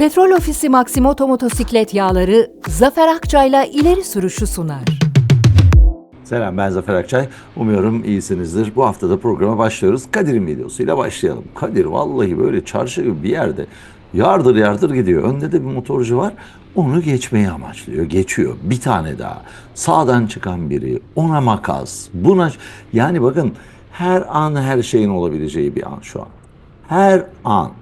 Petrol Ofisi Maximoto motosiklet yağları Zafer Akçay'la ileri sürüşü sunar. Selam ben Zafer Akçay. Umuyorum iyisinizdir. Bu hafta da programa başlıyoruz. Kadir'in videosuyla başlayalım. Kadir vallahi böyle çarşı gibi bir yerde yardır yardır gidiyor. Önde de bir motorcu var. Onu geçmeyi amaçlıyor. Geçiyor. Bir tane daha. Sağdan çıkan biri. Ona makas. Buna... Yani bakın her an her şeyin olabileceği bir an şu an. Her an.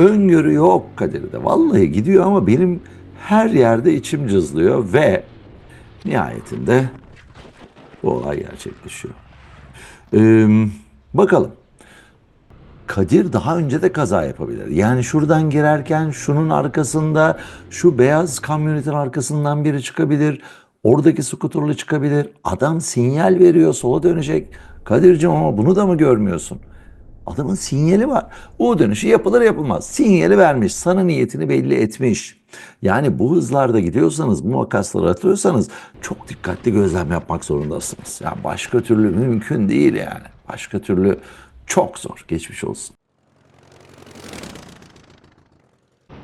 Öngörü yok Kadir'de. Vallahi gidiyor ama benim her yerde içim cızlıyor ve nihayetinde bu olay gerçekleşiyor. Ee, bakalım. Kadir daha önce de kaza yapabilir. Yani şuradan girerken şunun arkasında şu beyaz kamyonetin arkasından biri çıkabilir. Oradaki skuterlı çıkabilir. Adam sinyal veriyor sola dönecek. Kadir'cim ama bunu da mı görmüyorsun? Adamın sinyali var. O dönüşü yapılır yapılmaz. Sinyali vermiş. Sana niyetini belli etmiş. Yani bu hızlarda gidiyorsanız, bu makasları atıyorsanız çok dikkatli gözlem yapmak zorundasınız. Yani başka türlü mümkün değil yani. Başka türlü çok zor. Geçmiş olsun.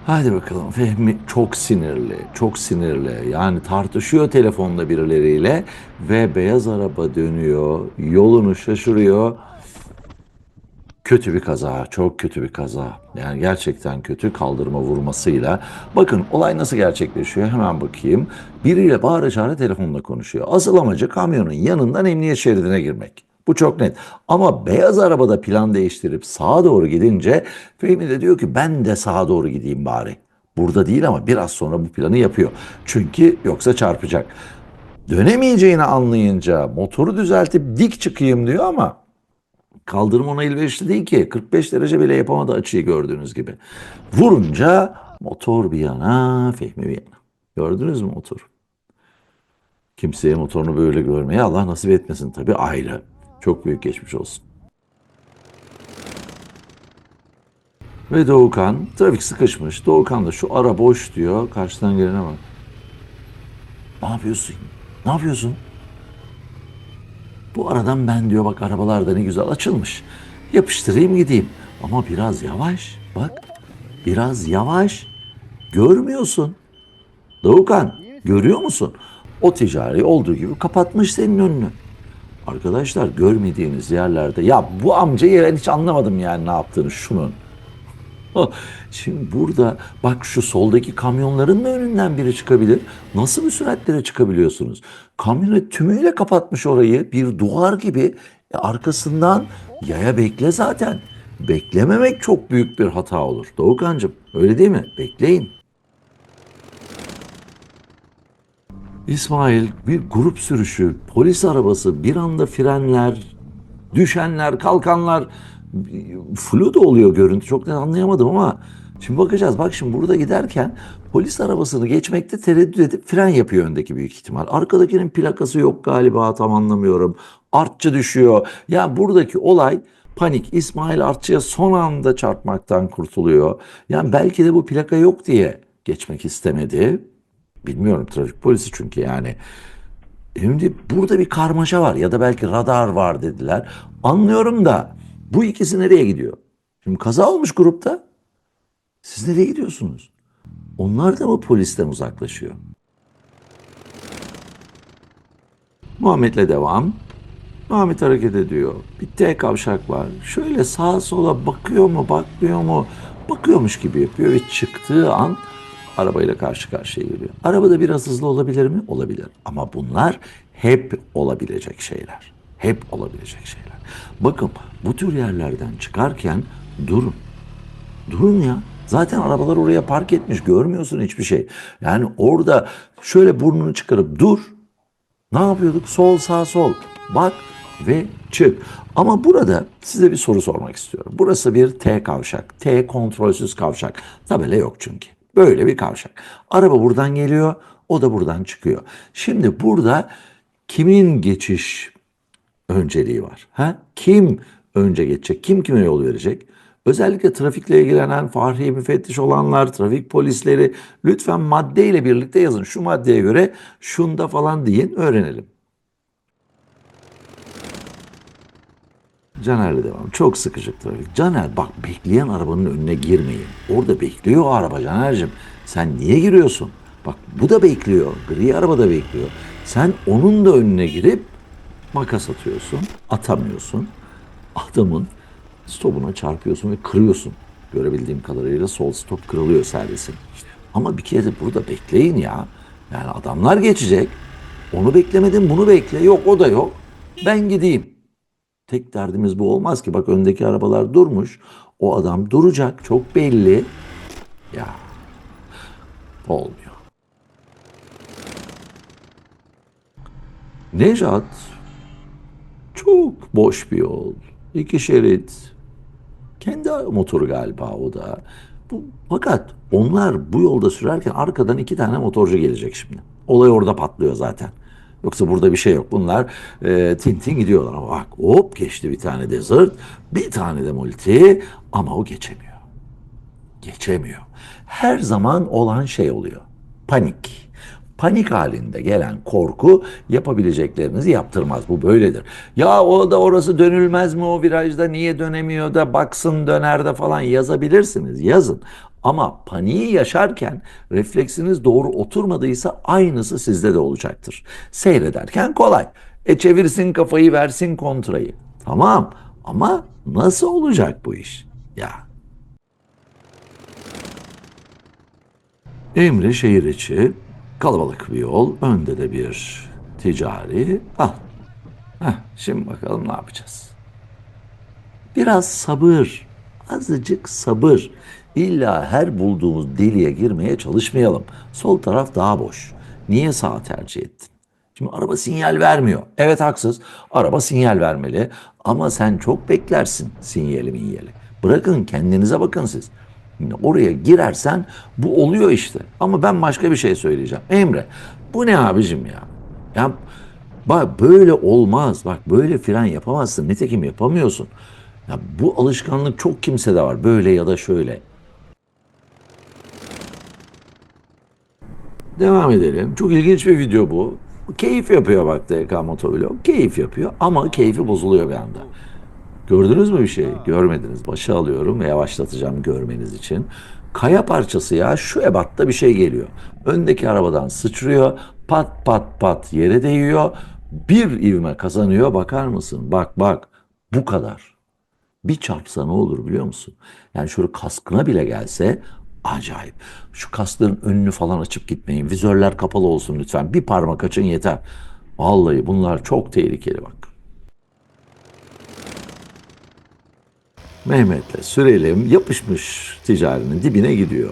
Hadi bakalım Fehmi çok sinirli, çok sinirli. Yani tartışıyor telefonda birileriyle ve beyaz araba dönüyor, yolunu şaşırıyor. Kötü bir kaza, çok kötü bir kaza. Yani gerçekten kötü kaldırma vurmasıyla. Bakın olay nasıl gerçekleşiyor hemen bakayım. Biriyle bağıra çağıra telefonla konuşuyor. Asıl amacı kamyonun yanından emniyet şeridine girmek. Bu çok net. Ama beyaz arabada plan değiştirip sağa doğru gidince Fehmi de diyor ki ben de sağa doğru gideyim bari. Burada değil ama biraz sonra bu planı yapıyor. Çünkü yoksa çarpacak. Dönemeyeceğini anlayınca motoru düzeltip dik çıkayım diyor ama Kaldırım ona elverişli değil ki. 45 derece bile yapamadı açıyı gördüğünüz gibi. Vurunca motor bir yana, Fehmi bir yana. Gördünüz mü motor? Kimseye motorunu böyle görmeye Allah nasip etmesin tabii ayrı. Çok büyük geçmiş olsun. Ve Doğukan, trafik sıkışmış. Doğukan da şu ara boş diyor. Karşıdan gelene bak. Ne yapıyorsun? Ne yapıyorsun? Bu aradan ben diyor bak arabalar da ne güzel açılmış. Yapıştırayım gideyim. Ama biraz yavaş. Bak biraz yavaş. Görmüyorsun. Doğukan görüyor musun? O ticari olduğu gibi kapatmış senin önünü. Arkadaşlar görmediğiniz yerlerde ya bu amcayı ben hiç anlamadım yani ne yaptığını şunun. Şimdi burada bak şu soldaki kamyonların da önünden biri çıkabilir. Nasıl bir süratlere çıkabiliyorsunuz? Kamyonet tümüyle kapatmış orayı bir duvar gibi. E arkasından yaya bekle zaten. Beklememek çok büyük bir hata olur. Doğukancığım öyle değil mi? Bekleyin. İsmail bir grup sürüşü, polis arabası, bir anda frenler, düşenler, kalkanlar flu da oluyor görüntü çok net anlayamadım ama şimdi bakacağız. Bak şimdi burada giderken polis arabasını geçmekte tereddüt edip fren yapıyor öndeki büyük ihtimal. Arkadakinin plakası yok galiba tam anlamıyorum. Artçı düşüyor. Ya buradaki olay panik. İsmail Artçı'ya son anda çarpmaktan kurtuluyor. Yani belki de bu plaka yok diye geçmek istemedi. Bilmiyorum trafik polisi çünkü yani. Şimdi burada bir karmaşa var ya da belki radar var dediler. Anlıyorum da bu ikisi nereye gidiyor? Şimdi kaza olmuş grupta. Siz nereye gidiyorsunuz? Onlar da mı polisten uzaklaşıyor? Muhammed'le devam. Muhammed hareket ediyor. Bir T kavşak var. Şöyle sağa sola bakıyor mu bakmıyor mu? Bakıyormuş gibi yapıyor ve çıktığı an arabayla karşı karşıya geliyor. Arabada biraz hızlı olabilir mi? Olabilir. Ama bunlar hep olabilecek şeyler. Hep olabilecek şeyler. Bakın bu tür yerlerden çıkarken durun. Durun ya. Zaten arabalar oraya park etmiş. Görmüyorsun hiçbir şey. Yani orada şöyle burnunu çıkarıp dur. Ne yapıyorduk? Sol sağ sol. Bak ve çık. Ama burada size bir soru sormak istiyorum. Burası bir T kavşak. T kontrolsüz kavşak. Tabela yok çünkü. Böyle bir kavşak. Araba buradan geliyor, o da buradan çıkıyor. Şimdi burada kimin geçiş önceliği var? Ha? Kim önce geçecek? Kim kime yol verecek? Özellikle trafikle ilgilenen fahri müfettiş olanlar, trafik polisleri lütfen maddeyle birlikte yazın. Şu maddeye göre şunda falan deyin öğrenelim. Caner'le devam. Çok sıkışık trafik. Caner bak bekleyen arabanın önüne girmeyin. Orada bekliyor o araba Caner'cim. Sen niye giriyorsun? Bak bu da bekliyor. Gri araba da bekliyor. Sen onun da önüne girip makas atıyorsun. Atamıyorsun. Adamın stopuna çarpıyorsun ve kırıyorsun. Görebildiğim kadarıyla sol stop kırılıyor servisin. Ama bir kere de burada bekleyin ya. Yani adamlar geçecek. Onu beklemedin bunu bekle. Yok o da yok. Ben gideyim. Tek derdimiz bu olmaz ki. Bak öndeki arabalar durmuş. O adam duracak. Çok belli. Ya. Olmuyor. Nejat çok boş bir yol. İki şerit. Kendi motoru galiba o da. Bu, fakat onlar bu yolda sürerken arkadan iki tane motorcu gelecek şimdi. Olay orada patlıyor zaten. Yoksa burada bir şey yok. Bunlar e, tin tin gidiyorlar. Ama bak hop geçti bir tane Desert, bir tane de Multi ama o geçemiyor. Geçemiyor. Her zaman olan şey oluyor. Panik. Panik halinde gelen korku yapabileceklerinizi yaptırmaz. Bu böyledir. Ya o da orası dönülmez mi o virajda niye dönemiyor da baksın döner de falan yazabilirsiniz. Yazın. Ama paniği yaşarken refleksiniz doğru oturmadıysa aynısı sizde de olacaktır. Seyrederken kolay. E çevirsin kafayı versin kontrayı. Tamam ama nasıl olacak bu iş? Ya Emre şehir içi, kalabalık bir yol, önde de bir ticari. Al. Heh, şimdi bakalım ne yapacağız. Biraz sabır, azıcık sabır. İlla her bulduğumuz deliğe girmeye çalışmayalım. Sol taraf daha boş. Niye sağ tercih ettin? Şimdi araba sinyal vermiyor. Evet haksız. Araba sinyal vermeli. Ama sen çok beklersin sinyali minyali. Bırakın kendinize bakın siz. Oraya girersen bu oluyor işte. Ama ben başka bir şey söyleyeceğim. Emre bu ne abicim ya? Ya bak böyle olmaz. Bak böyle fren yapamazsın. Nitekim yapamıyorsun. Ya bu alışkanlık çok kimsede var. Böyle ya da şöyle. Devam edelim. Çok ilginç bir video bu. Keyif yapıyor bak DK Motovlog. Keyif yapıyor ama keyfi bozuluyor bir anda. Gördünüz mü bir şey? Görmediniz. Başa alıyorum ve yavaşlatacağım görmeniz için. Kaya parçası ya şu ebatta bir şey geliyor. Öndeki arabadan sıçrıyor. Pat pat pat yere değiyor. Bir ivme kazanıyor. Bakar mısın? Bak bak. Bu kadar. Bir çarpsa ne olur biliyor musun? Yani şöyle kaskına bile gelse acayip. Şu kaskların önünü falan açıp gitmeyin. Vizörler kapalı olsun lütfen. Bir parmak açın yeter. Vallahi bunlar çok tehlikeli bak. Mehmet'le sürelim yapışmış ticarinin dibine gidiyor.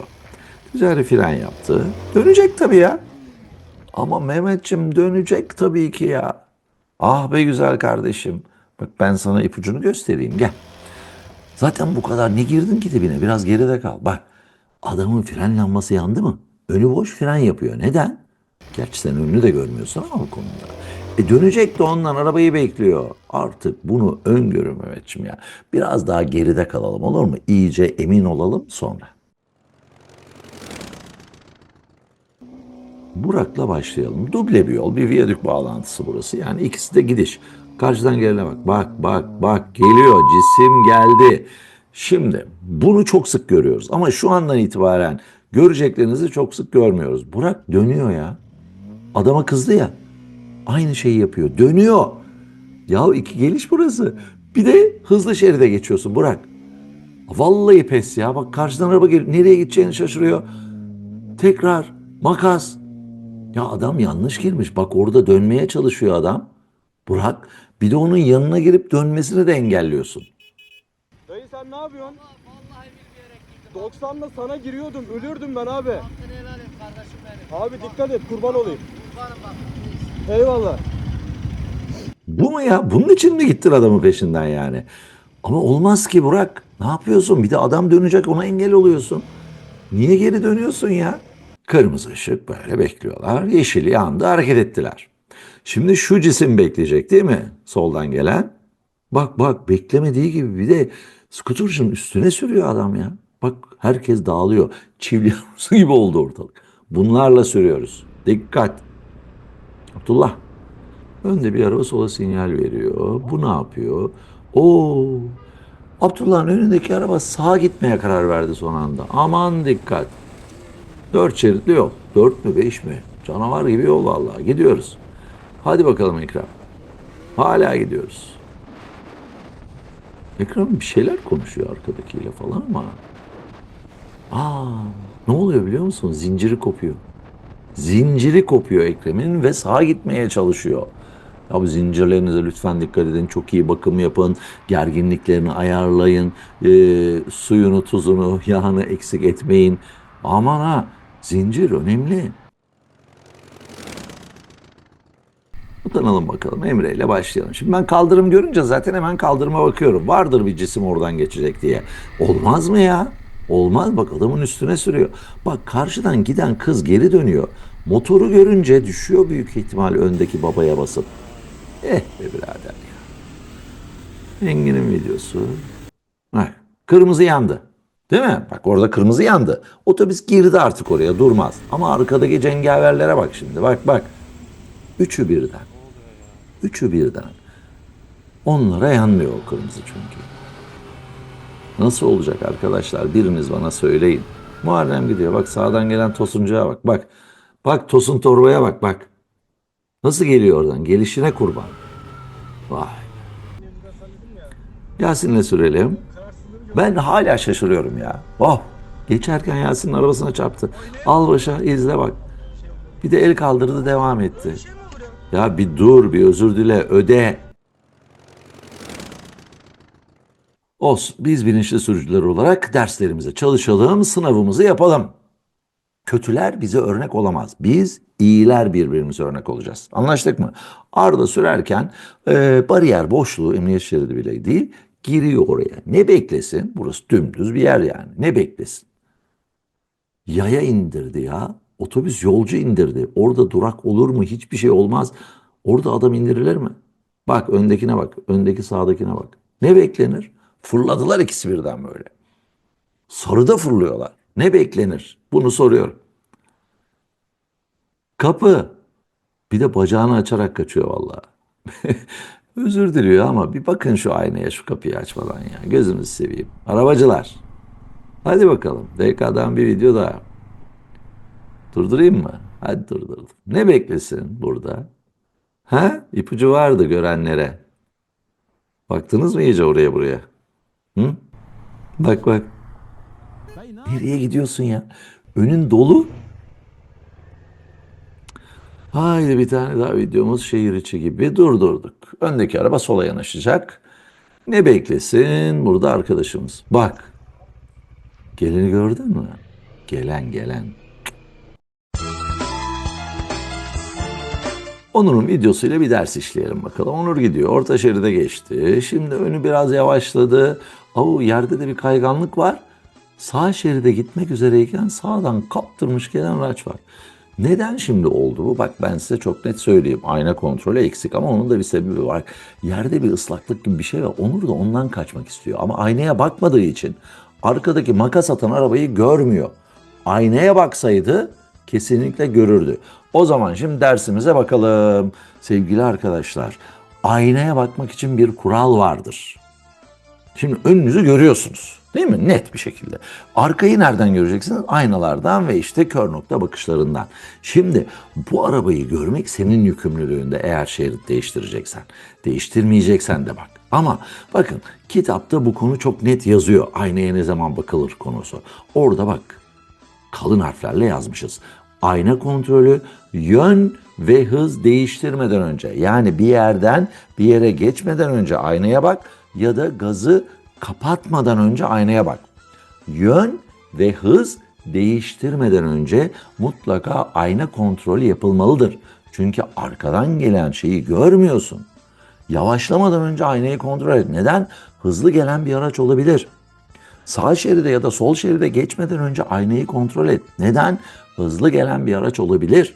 Ticari fren yaptı. Dönecek tabii ya. Ama Mehmetçim dönecek tabii ki ya. Ah be güzel kardeşim. Bak ben sana ipucunu göstereyim gel. Zaten bu kadar ne girdin ki dibine biraz geride kal. Bak adamın fren lambası yandı mı? Önü boş fren yapıyor. Neden? Gerçi sen önünü de görmüyorsun ama bu konuda. E dönecek de ondan arabayı bekliyor. Artık bunu öngörü Mehmetciğim ya. Biraz daha geride kalalım olur mu? İyice emin olalım sonra. Burak'la başlayalım. Duble bir yol, bir viyadük bağlantısı burası. Yani ikisi de gidiş. Karşıdan gelene bak. Bak, bak, bak. Geliyor. Cisim geldi. Şimdi bunu çok sık görüyoruz. Ama şu andan itibaren göreceklerinizi çok sık görmüyoruz. Burak dönüyor ya. Adama kızdı ya. Aynı şeyi yapıyor. Dönüyor. Ya iki geliş burası. Bir de hızlı şeride geçiyorsun Burak. Vallahi pes ya. Bak karşıdan araba geliyor. Nereye gideceğini şaşırıyor. Tekrar makas. Ya adam yanlış girmiş. Bak orada dönmeye çalışıyor adam. Burak bir de onun yanına girip dönmesini de engelliyorsun. Dayı sen ne yapıyorsun? 90'la sana giriyordum. Ölürdüm ben abi. Abi dikkat et kurban olayım. Eyvallah. Bu mu ya? Bunun için mi gittin adamın peşinden yani? Ama olmaz ki Burak. Ne yapıyorsun? Bir de adam dönecek ona engel oluyorsun. Niye geri dönüyorsun ya? Kırmızı ışık böyle bekliyorlar. Yeşil yandı hareket ettiler. Şimdi şu cisim bekleyecek değil mi? Soldan gelen. Bak bak beklemediği gibi bir de skuturcunun üstüne sürüyor adam ya. Bak herkes dağılıyor. Çivli gibi oldu ortalık. Bunlarla sürüyoruz. Dikkat. Abdullah. Önde bir araba sola sinyal veriyor. Bu ne yapıyor? Oo. Abdullah'ın önündeki araba sağa gitmeye karar verdi son anda. Aman dikkat. Dört şeritli yol. Dört mü beş mi? Canavar gibi yol vallahi. Gidiyoruz. Hadi bakalım Ekrem. Hala gidiyoruz. Ekrem bir şeyler konuşuyor arkadakiyle falan ama. Aa, ne oluyor biliyor musun? Zinciri kopuyor. Zinciri kopuyor Ekrem'in ve sağa gitmeye çalışıyor. Ya bu zincirlerinize lütfen dikkat edin. Çok iyi bakım yapın. Gerginliklerini ayarlayın. Ee, suyunu, tuzunu, yağını eksik etmeyin. Aman ha zincir önemli. Utanalım bakalım Emre ile başlayalım. Şimdi ben kaldırım görünce zaten hemen kaldırıma bakıyorum. Vardır bir cisim oradan geçecek diye. Olmaz mı ya? Olmaz bak adamın üstüne sürüyor. Bak karşıdan giden kız geri dönüyor. Motoru görünce düşüyor büyük ihtimal öndeki babaya basıp. Eh be birader ya. Engin'in videosu. Bak kırmızı yandı. Değil mi? Bak orada kırmızı yandı. Otobüs girdi artık oraya durmaz. Ama arkadaki cengaverlere bak şimdi. Bak bak. Üçü birden. Üçü birden. Onlara yanmıyor o kırmızı çünkü. Nasıl olacak arkadaşlar? Biriniz bana söyleyin. Muharrem gidiyor. Bak sağdan gelen tosuncuğa bak. Bak. Bak tosun torbaya bak bak. Nasıl geliyor oradan? Gelişine kurban. Vay. Yasin'le sürelim. Ben hala şaşırıyorum ya. Oh. Geçerken Yasin'in arabasına çarptı. Al başa izle bak. Bir de el kaldırdı devam etti. Ya bir dur bir özür dile öde. Olsun biz bilinçli sürücüler olarak derslerimize çalışalım sınavımızı yapalım. Kötüler bize örnek olamaz. Biz iyiler birbirimize örnek olacağız. Anlaştık mı? Arda sürerken e, bariyer boşluğu emniyet şeridi bile değil giriyor oraya. Ne beklesin? Burası dümdüz bir yer yani. Ne beklesin? Yaya indirdi ya. Otobüs yolcu indirdi. Orada durak olur mu? Hiçbir şey olmaz. Orada adam indirilir mi? Bak öndekine bak. Öndeki sağdakine bak. Ne beklenir? Fırladılar ikisi birden böyle. Sarıda fırlıyorlar. Ne beklenir? Bunu soruyorum. Kapı. Bir de bacağını açarak kaçıyor vallahi. Özür diliyor ama bir bakın şu aynaya şu kapıyı açmadan ya. Gözünüzü seveyim. Arabacılar. Hadi bakalım. DK'dan bir video daha. Durdurayım mı? Hadi durdurdum. Ne beklesin burada? Ha? İpucu vardı görenlere. Baktınız mı iyice oraya buraya? Hı? Bak bak. Nereye gidiyorsun ya? Önün dolu. Haydi bir tane daha videomuz şehir içi gibi durdurduk. Öndeki araba sola yanaşacak. Ne beklesin burada arkadaşımız. Bak. Geleni gördün mü? Gelen gelen. Onur'un videosuyla bir ders işleyelim bakalım. Onur gidiyor. Orta şeride geçti. Şimdi önü biraz yavaşladı. Avu yerde de bir kayganlık var. Sağ şeride gitmek üzereyken sağdan kaptırmış gelen araç var. Neden şimdi oldu bu? Bak ben size çok net söyleyeyim. Ayna kontrolü eksik ama onun da bir sebebi var. Yerde bir ıslaklık gibi bir şey var. Onur da ondan kaçmak istiyor. Ama aynaya bakmadığı için arkadaki makas atan arabayı görmüyor. Aynaya baksaydı kesinlikle görürdü. O zaman şimdi dersimize bakalım. Sevgili arkadaşlar, aynaya bakmak için bir kural vardır. Şimdi önünüzü görüyorsunuz. Değil mi? Net bir şekilde. Arkayı nereden göreceksiniz? Aynalardan ve işte kör nokta bakışlarından. Şimdi bu arabayı görmek senin yükümlülüğünde eğer şerit değiştireceksen. Değiştirmeyeceksen de bak. Ama bakın kitapta bu konu çok net yazıyor. Aynaya ne zaman bakılır konusu. Orada bak kalın harflerle yazmışız. Ayna kontrolü yön ve hız değiştirmeden önce yani bir yerden bir yere geçmeden önce aynaya bak ya da gazı kapatmadan önce aynaya bak. Yön ve hız değiştirmeden önce mutlaka ayna kontrolü yapılmalıdır. Çünkü arkadan gelen şeyi görmüyorsun. Yavaşlamadan önce aynayı kontrol et. Neden? Hızlı gelen bir araç olabilir. Sağ şeride ya da sol şeride geçmeden önce aynayı kontrol et. Neden? Hızlı gelen bir araç olabilir.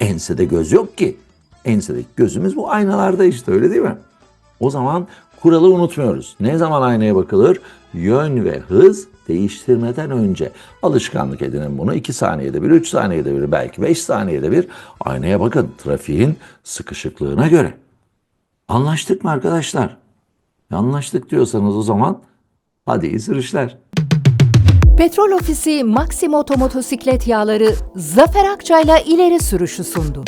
Ensede göz yok ki. Ensedeki gözümüz bu aynalarda işte öyle değil mi? O zaman kuralı unutmuyoruz. Ne zaman aynaya bakılır? Yön ve hız değiştirmeden önce. Alışkanlık edinin bunu 2 saniyede bir, 3 saniyede bir, belki 5 saniyede bir aynaya bakın trafiğin sıkışıklığına göre. Anlaştık mı arkadaşlar? Anlaştık diyorsanız o zaman hadi iyi sürüşler. Petrol Ofisi Maximoto motosiklet yağları Zafer Akçay'la ileri sürüşü sundu.